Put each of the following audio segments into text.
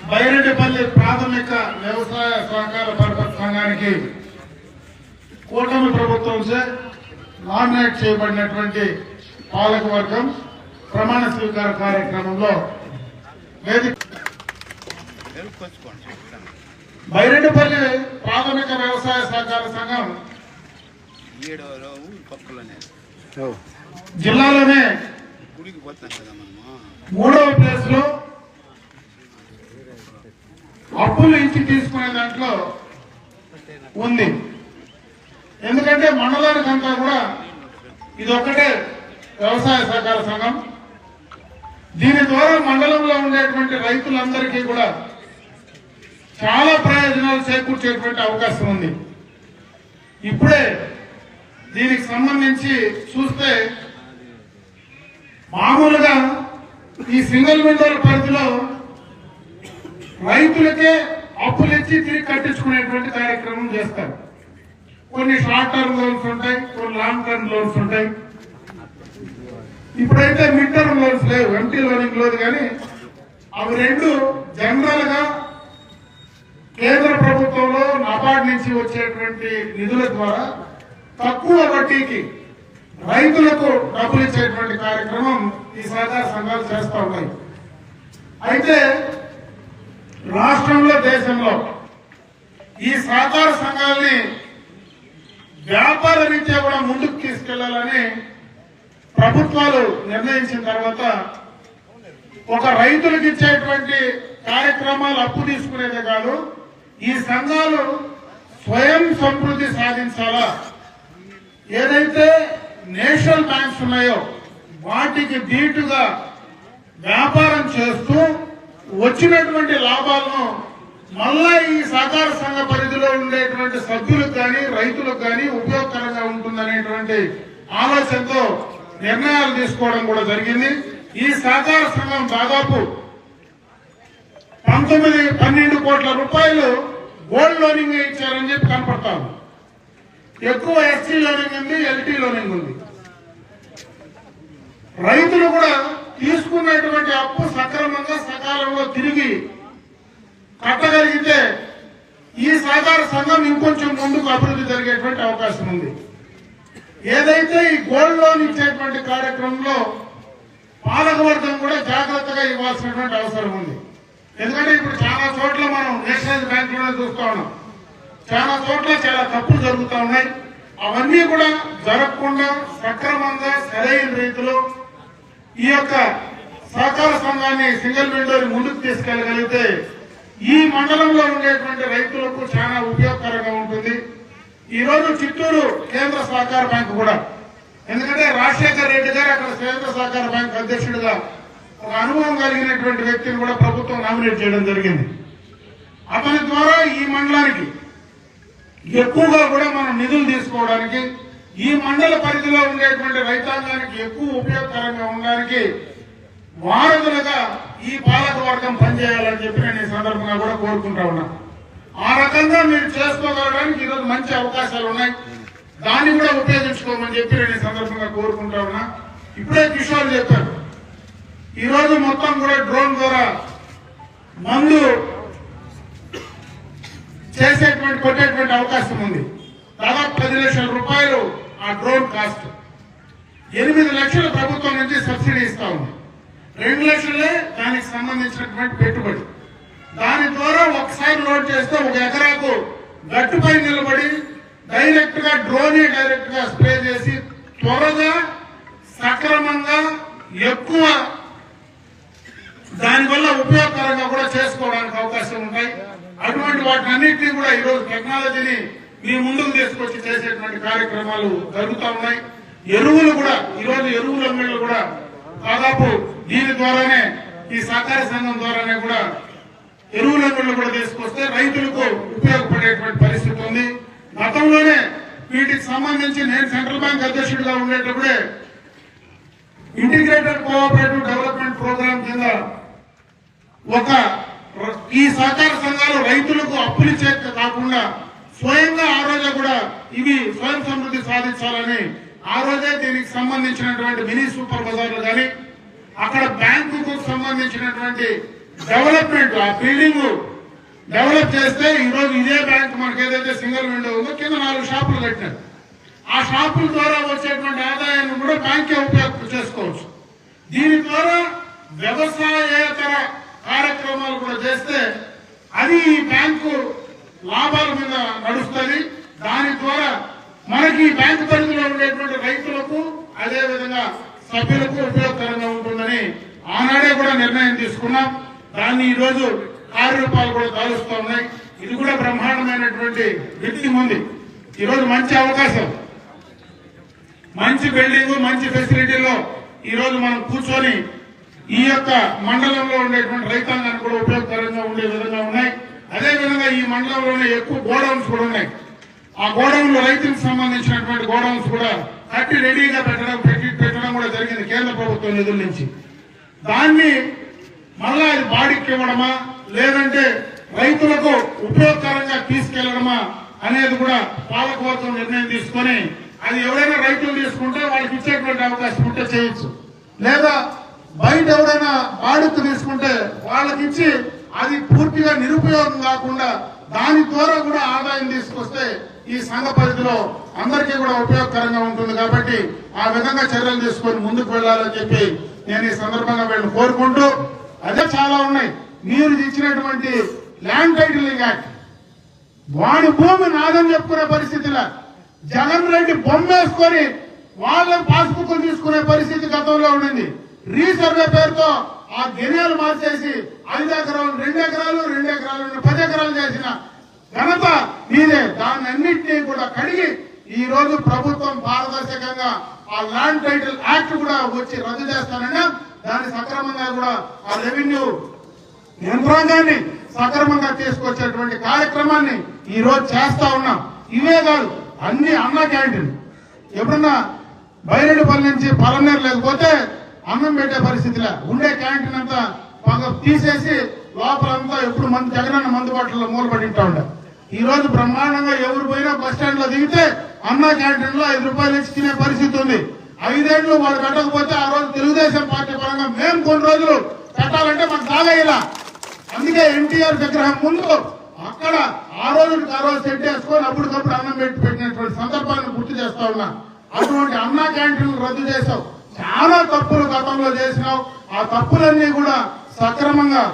బైరెడ్డిపల్లి ప్రాథమిక వ్యవసాయ సహకార పరపతి సంఘానికి కూటమి ప్రభుత్వంచే నామినేట్ చేయబడినటువంటి పాలకవర్గం ప్రమాణ స్వీకార కార్యక్రమంలో బైరెడ్డిపల్లి ప్రాథమిక వ్యవసాయ సహకార సంఘం జిల్లాలోనే మూడవ ప్లేస్లో అప్పులు ఇచ్చి తీసుకునే దాంట్లో ఉంది. ఎందుకంటే మండలానికంతా కూడా ఇది ఒక్కటే వ్యవసాయ సహకార సంఘం. దీని ద్వారా మండలంలో ఉండేటువంటి రైతులందరికీ కూడా చాలా ప్రయోజనాలు చేకూర్చేటువంటి అవకాశం ఉంది. ఇప్పుడే దీనికి సంబంధించి చూస్తే మామూలుగా ఈ సింగిల్ విండోల పరిధిలో రైతులకే అప్పులు ఇచ్చి తిరిగి కట్టించుకునేటువంటి కార్యక్రమం చేస్తారు. కొన్ని షార్ట్ టర్మ్ లోన్స్ ఉంటాయి కొన్ని లాంగ్ టర్మ్ లోన్స్ ఉంటాయి. ఇప్పుడైతే మిడ్ టర్మ్ లోన్స్ లేవు ఎంటీ లోనింగ్ లేదు కానీ అవి రెండు జనరల్గా కేంద్ర ప్రభుత్వంలో నబార్డ్ నుంచి వచ్చేటువంటి నిధుల ద్వారా తక్కువ వడ్డీకి రైతులకు డబ్బులు ఇచ్చేటువంటి కార్యక్రమం ఈ సహకార సంఘాలు చేస్తూ ఉన్నాయి. అయితే రాష్ట్రంలో దేశంలో ఈ సహకార సంఘాలని వ్యాపార రీత్యా కూడా ముందుకు తీసుకెళ్ళాలని ప్రభుత్వాలు నిర్ణయించిన తర్వాత ఒక రైతులకు ఇచ్చేటువంటి కార్యక్రమాలు అప్పు తీసుకునేదే కాదు ఈ సంఘాలు స్వయం సమృద్ధి సాధించాలా? ఏదైతే నేషనల్ బ్యాంక్స్ ఉన్నాయో వాటికి దీటుగా వ్యాపారం చేస్తూ వచ్చినటువంటి లాభాలను మళ్ళా ఈ సహకార సంఘ పరిధిలో ఉండేటువంటి సభ్యులకు కానీ రైతులకు కానీ ఉపయోగకరంగా ఉంటుందనేటువంటి ఆలోచనతో నిర్ణయాలు తీసుకోవడం కూడా జరిగింది. ఈ సహకార సంఘం దాదాపు పంతొమ్మిది పన్నెండు కోట్ల రూపాయలు గోల్డ్ లోనింగ్ ఇచ్చారని చెప్పి కనపడతాము ఎక్కువ ఎస్టీ లోనింగ్ ఉంది ఎల్టీ లోనింగ్ ఉంది. రైతులు కూడా తీసుకున్నటువంటి అప్పు సక్రమంగా సకాలంలో తిరిగి కట్టగలిగితే ఈ సహకార సంఘం ఇంకొంచెం ముందుకు అభివృద్ధి జరిగేటువంటి అవకాశం ఉంది. ఏదైతే ఈ గోల్డ్ లోన్ ఇచ్చేటువంటి కార్యక్రమంలో పాలకవర్గం కూడా జాగ్రత్తగా ఇవ్వాల్సినటువంటి అవసరం ఉంది. ఎందుకంటే ఇప్పుడు చాలా చోట్ల మనం నేషనల్ బ్యాంకులోనే చూస్తా ఉన్నాం. చాలా చోట్ల చాలా తప్పులు జరుగుతూ ఉన్నాయి. అవన్నీ కూడా జరగకుండా సక్రమంగా సరైన రీతిలో ఈ యొక్క సహకార సంఘాన్ని సింగిల్ విండోని ముందుకు తీసుకెళ్ళగలిగితే ఈ మండలంలో ఉండేటువంటి రైతులకు చాలా ఉపయోగకరంగా ఉంటుంది. ఈ రోజు చిత్తూరు కేంద్ర సహకార బ్యాంకు కూడా. ఎందుకంటే రాజశేఖర్ రెడ్డి గారు అక్కడ కేంద్ర సహకార బ్యాంకు అధ్యక్షుడిగా ఒక అనుభవం కలిగినటువంటి వ్యక్తిని కూడా ప్రభుత్వం నామినేట్ చేయడం జరిగింది. అతని ద్వారా ఈ మండలానికి ఎక్కువగా కూడా మనం నిధులు తీసుకోవడానికి ఈ మండల పరిధిలో ఉండేటువంటి రైతాంగానికి ఎక్కువ ఉపయోగకరంగా ఉండడానికి వారధులుగా ఈ పాలకవర్గం పనిచేయాలని చెప్పి నేను ఈ సందర్భంగా కూడా కోరుకుంటా ఉన్నా. ఆ రకంగా మీరు చేసుకోగలడానికి ఈరోజు మంచి అవకాశాలు ఉన్నాయి. దాన్ని కూడా ఉపయోగించుకోమని చెప్పి నేను ఈ సందర్భంగా కోరుకుంటా ఉన్నా. ఇప్పుడే కిషోర్ చెప్పారు. ఈరోజు మొత్తం కూడా డ్రోన్ ద్వారా మందు చేసేటువంటి కొట్టేటువంటి అవకాశం ఉంది. దాదాపు పది లక్షల రూపాయలు ఆ డ్రోన్ కాస్ట్. ఎనిమిది లక్షల ప్రభుత్వం నుంచి సబ్సిడీ ఇస్తా ఉంది. రెండు లక్షలే దానికి సంబంధించినటువంటి పెట్టుబడి. దాని ద్వారా ఒకసారి లోడ్ చేస్తే ఒక ఎకరాకు గట్టుపై నిలబడి డైరెక్ట్గా డ్రోనే డైరెక్ట్గా స్ప్రే చేసి త్వరగా సక్రమంగా ఎక్కువ దానివల్ల ఉపయోగకరంగా కూడా చేసుకోవడానికి అవకాశం ఉంటాయి. అటువంటి వాటినన్నింటినీ కూడా ఈరోజు టెక్నాలజీని మీ ముందుకు తీసుకొచ్చి చేసేటువంటి కార్యక్రమాలు జరుగుతూ ఉన్నాయి. ఎరువులు కూడా ఈరోజు ఎరువుల అంగళ్ళు కూడా దాదాపు దీని ద్వారానే ఈ సహకార సంఘం ద్వారానే కూడా ఎరువుల కూడా తీసుకొస్తే రైతులకు ఉపయోగపడేటువంటి పరిస్థితి ఉంది. గతంలోనే వీటికి సంబంధించి నేను సెంట్రల్ బ్యాంక్ అధ్యక్షుడిగా ఉండేటప్పుడే ఇంటిగ్రేటెడ్ కోఆపరేటివ్ డెవలప్మెంట్ ప్రోగ్రామ్ కింద ఒక ఈ సహకార సంఘాలు రైతులకు అప్పులు ఇచ్చే కాకుండా స్వయంగా ఆ కూడా ఇవి స్వయం సమృద్ధి సాధించాలని ఆ రోజే దీనికి సంబంధించినటువంటి మినీ సూపర్ బజార్లు కానీ అక్కడ బ్యాంకుకు సంబంధించినటువంటి డెవలప్మెంట్ ఆ బిల్డింగ్ డెవలప్ చేస్తే ఈరోజు ఇదే బ్యాంక్ మనకి ఏదైతే సింగిల్ విండో ఉందో కింద నాలుగు షాపులు కట్టినారు. ఆ షాపుల ద్వారా వచ్చేటువంటి ఆదాయాన్ని కూడా బ్యాంకే ఉపయోగ చేసుకోవచ్చు. దీని ద్వారా వ్యవసాయేతర కార్యక్రమాలు కూడా చేస్తే అది ఈ బ్యాంకు లాభాల మీద నడుస్తుంది. దాని ద్వారా మనకి బ్యాంకు పరిధిలో ఉండేటువంటి రైతులకు అదే విధంగా సభ్యులకు ఉపయోగకరంగా ఉంటుందని ఆనాడే కూడా నిర్ణయం తీసుకున్నాం. దాన్ని ఈ రోజు కార్యరూపాలు కూడా దాలుస్తూ ఉన్నాయి. ఇది కూడా బ్రహ్మాండమైనటువంటి బిల్డింగ్ ఉంది ఈరోజు మంచి అవకాశం. మంచి బిల్డింగ్ మంచి ఫెసిలిటీలో ఈరోజు మనం కూర్చొని ఈ యొక్క మండలంలో ఉండేటువంటి రైతాంగానికి కూడా ఉపయోగకరంగా ఉండే విధంగా ఉన్నాయి. అదే విధంగా ఈ మండలంలోనే ఎక్కువ గోడౌన్స్ కూడా ఉన్నాయి. ఆ గోడౌన్లు రైతులకు సంబంధించినటువంటి గోడౌన్స్ కూడా కట్టి రెడీగా పెట్టడం పెట్టి పెట్టడం కూడా జరిగింది కేంద్ర ప్రభుత్వం నిధుల నుంచి. దాన్ని మళ్ళా అది బాడికి ఇవ్వడమా లేదంటే రైతులకు ఉపయోగకరంగా తీసుకెళ్ళడమా అనేది కూడా పాలకవర్గం నిర్ణయం తీసుకొని అది ఎవరైనా రైతులు తీసుకుంటే వాళ్ళకి ఇచ్చేటువంటి అవకాశం ఉంటే చేయొచ్చు. లేదా బయట ఎవరైనా బాడుకు తీసుకుంటే వాళ్ళకి ఇచ్చి అది పూర్తిగా నిరుపయోగం కాకుండా దాని ద్వారా కూడా ఆదాయం తీసుకొస్తే ఈ సంఘ పరిధిలో అందరికీ కూడా ఉపయోగకరంగా ఉంటుంది కాబట్టి ఆ విధంగా చర్యలు తీసుకొని ముందుకు వెళ్ళాలని చెప్పి నేను ఈ సందర్భంగా వీళ్ళు కోరుకుంటూ అదే చాలా ఉన్నాయి. మీరు ఇచ్చినటువంటి ల్యాండ్ టైటిలింగ్ యాక్ట్ వాడి భూమి నాదని చెప్పుకునే పరిస్థితిలో జగన్ రెడ్డి బొమ్మేసుకొని వాళ్ళ పాస్బుక్ తీసుకునే పరిస్థితి గతంలో ఉండింది. రీసర్వే పేరుతో ఆ గిరియాలు మార్చేసి ఐదు ఎకరాలు రెండు ఎకరాలు రెండు ఎకరాలు పది ఎకరాలు చేసిన ఘనత నీదే దాన్ని అన్నింటినీ కూడా కడిగి ఈ రోజు ప్రభుత్వం పారదర్శకంగా ఆ ల్యాండ్ టైటిల్ యాక్ట్ కూడా వచ్చి రద్దు చేస్తానన్నా దాన్ని సక్రమంగా కూడా ఆ రెవెన్యూ యంత్రాంగాన్ని సక్రమంగా తీసుకొచ్చేటువంటి కార్యక్రమాన్ని ఈ రోజు చేస్తా ఉన్నాం. ఇవే కాదు అన్ని అన్న క్యాంటీన్ ఎప్పుడన్నా బైరెడ్డిపల్లి నుంచి పలనేరు లేకపోతే అన్నం పెట్టే పరిస్థితిలో ఉండే క్యాంటీన్ అంతా పగ తీసేసి లోపలంతా ఎప్పుడు మంది జగనన్న మందు బాటల్లో మూలపడి ఉంటా ఉండే. ఈ రోజు బ్రహ్మాండంగా ఎవరు పోయినా బస్ స్టాండ్లో దిగితే అన్న క్యాంటీన్లో ఐదు రూపాయలు ఇచ్చి తినే పరిస్థితి ఉంది. ఐదేళ్ళు వాడు పెట్టకపోతే ఆ రోజు తెలుగుదేశం పార్టీ పరంగా మేము కొన్ని రోజులు పెట్టాలంటే మాకు తాగయ్యలా అందుకే ఎన్టీఆర్ విగ్రహం ముందు అక్కడ ఆ రోజు ఆ రోజు సెట్ చేసుకొని అప్పటికప్పుడు అన్నం పెట్టి పెట్టినటువంటి సందర్భాన్ని గుర్తు చేస్తా ఉన్నా. అటువంటి అన్నా క్యాంటీన్లు రద్దు చేశావు. చాలా తప్పులు గతంలో చేసినావు ఆ తప్పులన్నీ కూడా సక్రమంగా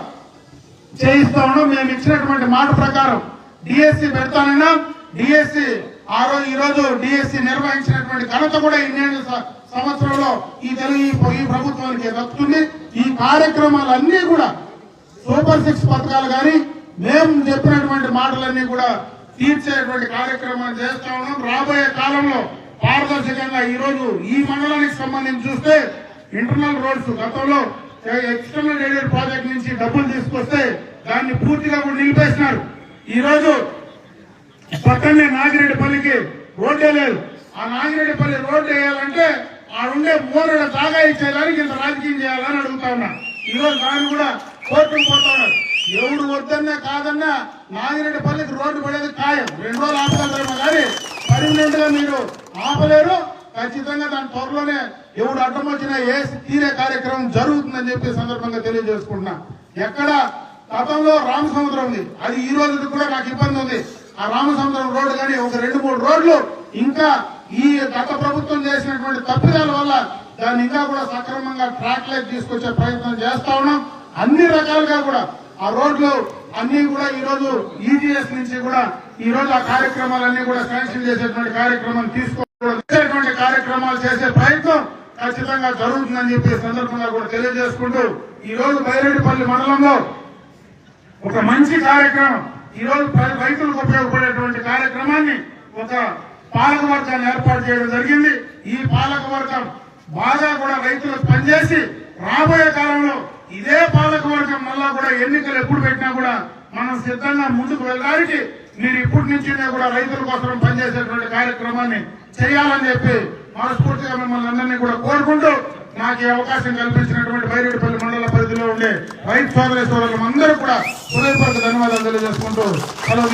చేయిస్తా ఉన్నాం. మేము ఇచ్చినటువంటి మాట ప్రకారం డిఎస్సి పెడతానన్నా డిఎస్సి ఆ రోజు ఈ రోజు డిఎస్సి నిర్వహించినటువంటి ఘనత కూడా ఇన్నేళ్ళ సంవత్సరంలో ఈ తెలుగు ఈ- ఈ ప్రభుత్వానికి దక్కుతుంది. ఈ కార్యక్రమాలన్నీ కూడా సూపర్ సిక్స్ పథకాలు కానీ మేము చెప్పినటువంటి మాటలన్నీ కూడా తీర్చేటువంటి కార్యక్రమాలు చేస్తా ఉన్నాం. రాబోయే కాలంలో పారదర్శకంగా ఈరోజు ఈ మండలానికి సంబంధించి చూస్తే ఇంటర్నల్ రోడ్స్ గతంలో ఎక్స్టర్నల్ ఎయిడెడ్ ప్రాజెక్ట్ నుంచి డబ్బులు తీసుకొస్తే దాన్ని పూర్తిగా కూడా నిలిపేసినారు. ఈరోజు పక్కనే నాగిరెడ్డిపల్లికి రోడ్డే లేదు ఆ నాగిరెడ్డిపల్లి రోడ్డు వేయాలంటే ఆడుండే మూరడ జాగా ఇచ్చేదానికి ఇంత రాజకీయం చేయాలని అడుగుతా ఉన్నా. ఈరోజు దాన్ని కూడా కోర్టుకు పోతా ఉన్నారు. ఎవడు వద్దన్నా కాదన్నా నాగిరెడ్డిపల్లికి రోడ్డు పడేది ఖాయం. రెండు రోజులు ఆపగలరేమో కానీ పర్మనెంట్ మీరు. ఆపలేరు. ఖచ్చితంగా దాని త్వరలోనే ఎవడు అడ్డం వచ్చినా ఏ తీరే కార్యక్రమం జరుగుతుందని చెప్పి సందర్భంగా తెలియజేసుకుంటున్నా. ఎక్కడ? గతంలో రామసముద్రం ఉంది. అది ఈ రోజు కూడా నాకు ఇబ్బంది ఉంది. ఆ రామసముద్రం రోడ్డు కానీ ఒక రెండు మూడు రోడ్లు ఇంకా ఈ గత ప్రభుత్వం చేసినటువంటి తప్పిదాల వల్ల దాన్ని ఇంకా కూడా సక్రమంగా ట్రాక్ లైక్ తీసుకొచ్చే ప్రయత్నం చేస్తా ఉన్నాం. అన్ని రకాలుగా కూడా ఆ రోడ్లు అన్ని కూడా ఈ రోజు ఈజీఎస్ నుంచి కూడా ఈ రోజు ఆ కార్యక్రమాలన్నీ కూడా శాంక్షన్ చేసేటువంటి కార్యక్రమం తీసుకోవడం కార్యక్రమాలు చేసే ప్రయత్నం ఖచ్చితంగా జరుగుతుందని చెప్పి సందర్భంగా కూడా తెలియజేసుకుంటూ ఈ రోజు బైరెడ్డిపల్లి మండలంలో ఒక మంచి కార్యక్రమం ఈ రోజు రైతులకు ఉపయోగపడేటువంటి కార్యక్రమాన్ని ఒక పాలక వర్గాన్ని ఏర్పాటు చేయడం జరిగింది. ఈ పాలక వర్గం బాగా కూడా రైతులకు పనిచేసి రాబోయే కాలంలో ఇదే పాలకవర్గం మళ్ళా కూడా ఎన్నికలు ఎప్పుడు పెట్టినా కూడా మనం సిద్ధంగా ముందుకు వెళ్ళడానికి మీరు ఇప్పటి నుంచి కూడా రైతుల కోసం పనిచేసేటువంటి కార్యక్రమాన్ని చేయాలని చెప్పి మనస్ఫూర్తిగా మిమ్మల్ని అందరినీ కూడా కోరుకుంటూ నాకు ఈ అవకాశం కల్పించినటువంటి బైరెడ్డిపల్లి మండల పరిధిలో ఉండే రైతు సోదరి సోదరులు అందరూ కూడా హృదయపూర్వక ధన్యవాదాలు తెలియజేసుకుంటూ సెలవు